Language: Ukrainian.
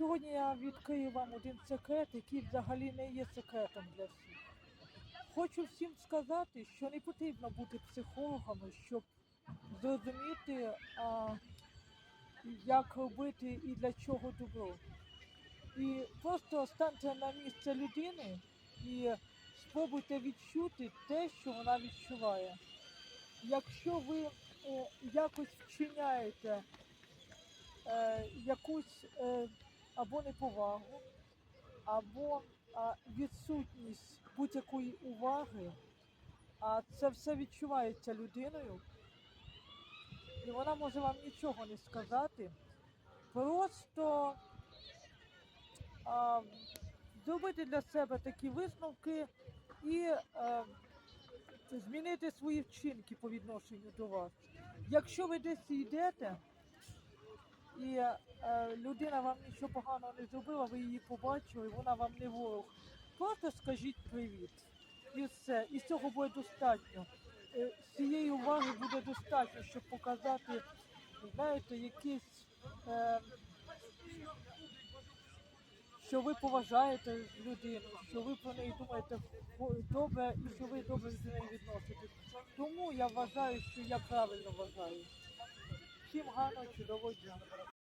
Сьогодні я відкрию вам один секрет, який взагалі не є секретом для всіх. Хочу всім сказати, що не потрібно бути психологами, щоб зрозуміти, а, як робити і для чого добро. І просто станьте на місце людини і спробуйте відчути те, що вона відчуває. Якщо ви е, якось вчиняєте е, якусь е, або неповагу, або а, відсутність будь-якої уваги, а це все відчувається людиною, і вона може вам нічого не сказати. Просто а, зробити для себе такі висновки і е, змінити свої вчинки по відношенню до вас. Якщо ви десь йдете, і е, людина вам нічого поганого не зробила, ви її побачили, вона вам не ворог. Просто скажіть привіт. І все. І цього буде достатньо. Е, цієї уваги буде достатньо, щоб показати, знаєте, якісь. Е, що ви поважаєте людину, що ви про неї думаєте добре і що ви добре до неї відноситесь. Тому я вважаю, що я правильно вважаю. Всім гарного, чудового дня.